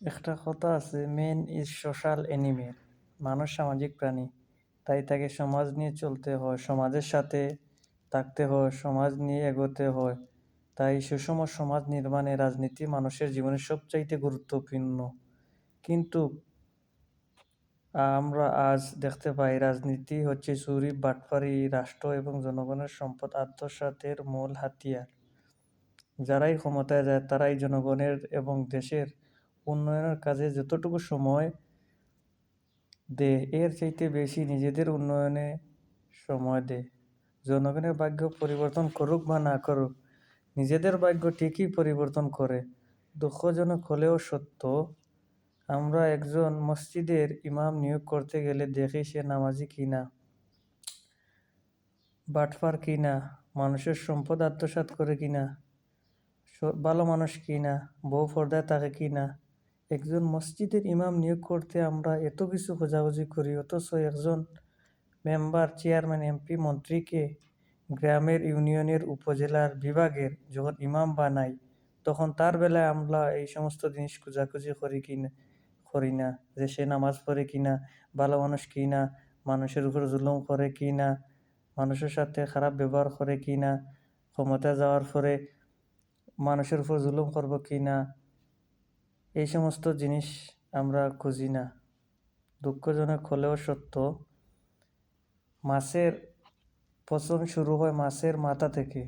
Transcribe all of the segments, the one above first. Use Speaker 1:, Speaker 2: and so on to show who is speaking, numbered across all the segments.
Speaker 1: একটা কথা আছে মেন ইজ সোশ্যাল অ্যানিমেল মানুষ সামাজিক প্রাণী। তাই তাকে সমাজ নিয়ে চলতে হয়, সমাজের সাথে থাকতে হয়, সমাজ নিয়ে এগোতে হয়। তাই সুষম সমাজ নির্মাণে রাজনীতি মানুষের জীবনে সবচাইতে গুরুত্বপূর্ণ। কিন্তু আমরা আজ দেখতে পাই, রাজনীতি হচ্ছে চুরি, বাটপারি, রাষ্ট্র এবং জনগণের সম্পদ আত্মসাতের মূল হাতিয়ার। যারাই ক্ষমতায় যায়, তারাই জনগণের এবং দেশের উন্নয়নের কাজে যতটুকু সময় দেয় এর চাইতে বেশি নিজেদের উন্নয়নে সময় দেয় জনগণের ভাগ্য পরিবর্তন করুক বা না করুক, নিজেদের ভাগ্য ঠিকই পরিবর্তন করে। দুঃখজনক হলেও সত্য, আমরা একজন মসজিদের ইমাম নিয়োগ করতে গেলে দেখি সে নামাজি কিনা বাটফার কিনা, মানুষের সম্পদ আত্মসাৎ করে কিনা ভালো মানুষ কিনা, বউ পর্দায় থাকে কিনা একজন মসজিদের ইমাম নিয়োগ করতে আমরা এত কিছু খোঁজাখুঁজি করি, অথচ একজন মেম্বার, চেয়ারম্যান, এমপি, মন্ত্রীকে গ্রামের ইউনিয়নের উপজেলার বিভাগের যখন ইমাম বানাই, তখন তার বেলায় আমরা এই সমস্ত জিনিস খোঁজাখুঁজি করি কিনা করি না যে সে নামাজ পড়ে কি না, ভালো মানুষ কি না, মানুষের উপর জুলুম করে কি না, মানুষের সাথে খারাপ ব্যবহার করে কি না ক্ষমতা যাওয়ার পরে মানুষের উপর জুলুম করব কিনা এই সমস্ত জিনিস আমরা খুঁজি না। দুঃখজনক হলেও সত্য, মাছের পচন শুরু হয় মাছের মাথা থেকে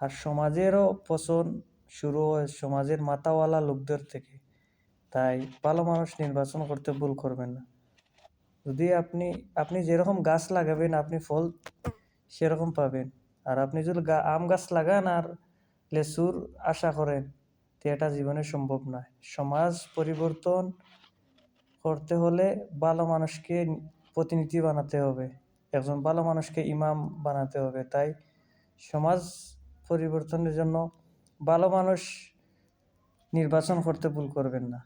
Speaker 1: আর সমাজেরও পচন শুরু হয় সমাজের মাথাওয়ালা লোকদের থেকে। তাই ভালো মানুষ নির্বাচন করতে ভুল করবেন না। যদি আপনি আপনি যেরকম গাছ লাগাবেন, আপনি ফল সেরকম পাবেন। আর আপনি যদি আম গাছ লাগান আর লেচুর আশা করেন তো এটা জীবনে সম্ভব নয়। সমাজ পরিবর্তন করতে হলে ভালো মানুষকে প্রতিনিধি বানাতে হবে। একজন ভালো মানুষকে ইমাম বানাতে হবে। তাই সমাজ পরিবর্তনের জন্য ভালো মানুষ নির্বাচন করতে ভুল করবেন না।